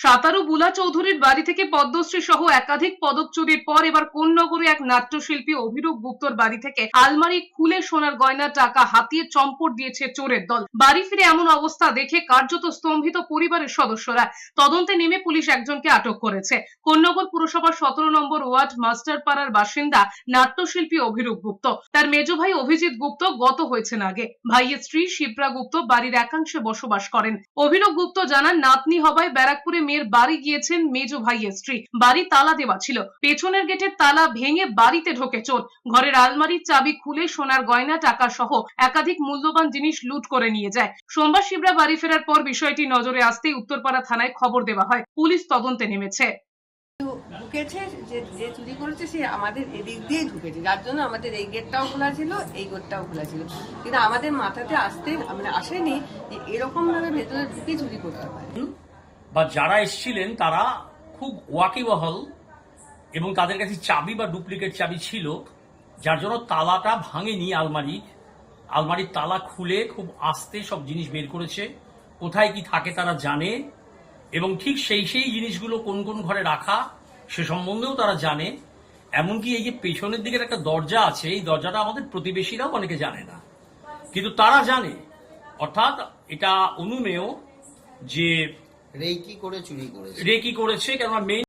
সাতারু বুলা চৌধুরীর বাড়ি থেকে পদ্মশ্রী সহ একাধিক পদক চুরির পর এবার কোন্নগরে এক নাট্যশিল্পী অভিরূপ গুপ্তর বাড়ি থেকে আলমারি খুলে সোনার গয়না টাকা হাতিয়ে চম্পট দিয়েছে চোরের দল। বাড়ি ফিরে এমন অবস্থা দেখে কার্যত স্তম্ভিত পরিবারের সদস্যরা তদন্তে নেমে পুলিশ একজনকে আটক করেছে। কোন্নগর পুরসভার সতেরো নম্বর ওয়ার্ড মাস্টারপাড়ার বাসিন্দা নাট্যশিল্পী অভিরূপ গুপ্ত। তার মেজ ভাই অভিজিৎ গুপ্ত গত হয়েছেন আগে। ভাইয়ের স্ত্রী শিপ্রা গুপ্ত বাড়ির একাংশে বসবাস করেন। অভিনব গুপ্ত জানান, নাতনি হওয়ায় ব্যারাকপুরে মেয়ের বাড়ি গিয়েছেন মেজ ভাইয়ের স্ত্রী। বাড়ি তালা দেওয়া ছিল। পেছনের গেটের তালা ভেঙে বাড়িতে ঢোকে চোর। ঘরের আলমারির চাবি খুলে সোনার গয়না, টাকা সহ একাধিক মূল্যবান জিনিস লুট করে নিয়ে যায়। সোমবার শিবরা বাড়ি ফেরার পর বিষয়টি নজরে আসতেই উত্তরপাড়া থানায় খবর দেওয়া হয়। পুলিশ তদন্তে নেমেছে। ঢুকেছে, যে যে চুরি করেছে, সে আমাদের এদিক দিয়ে ঢুকেছে। যার জন্য আমাদের এই গেটটাও খোলা ছিল, এই গেটটাও খোলা ছিল। কিন্তু আমাদের মাথাতে আসতে মানে আসেনি যে এরকম ভাবে ভেতরে ঢুকে চুরি করতে পারে বা যারা এসেছিলেন, তারা খুব ওয়াকিবহল এবং তাদের কাছে চাবি বা ডুপ্লিকেট চাবি ছিল, যার জন্য তালাটা ভাঙেনি আলমারি। আলমারির তালা খুলে খুব আস্তে সব জিনিস বের করেছে। কোথায় কি থাকে তারা জানে এবং ঠিক সেই সেই জিনিসগুলো কোন কোন ঘরে রাখা, সে সম্বন্ধেও তারা জানে। এমনকি এই যে পেছনের দিকের একটা দরজা আছে, এই দরজাটা আমাদের প্রতিবেশীরাও অনেকে জানে না। কিন্তু তারা জানে, অর্থাৎ এটা অনুমেয় যে রেকি করে চুরি করেছে। রেকি করেছে কেননা মেন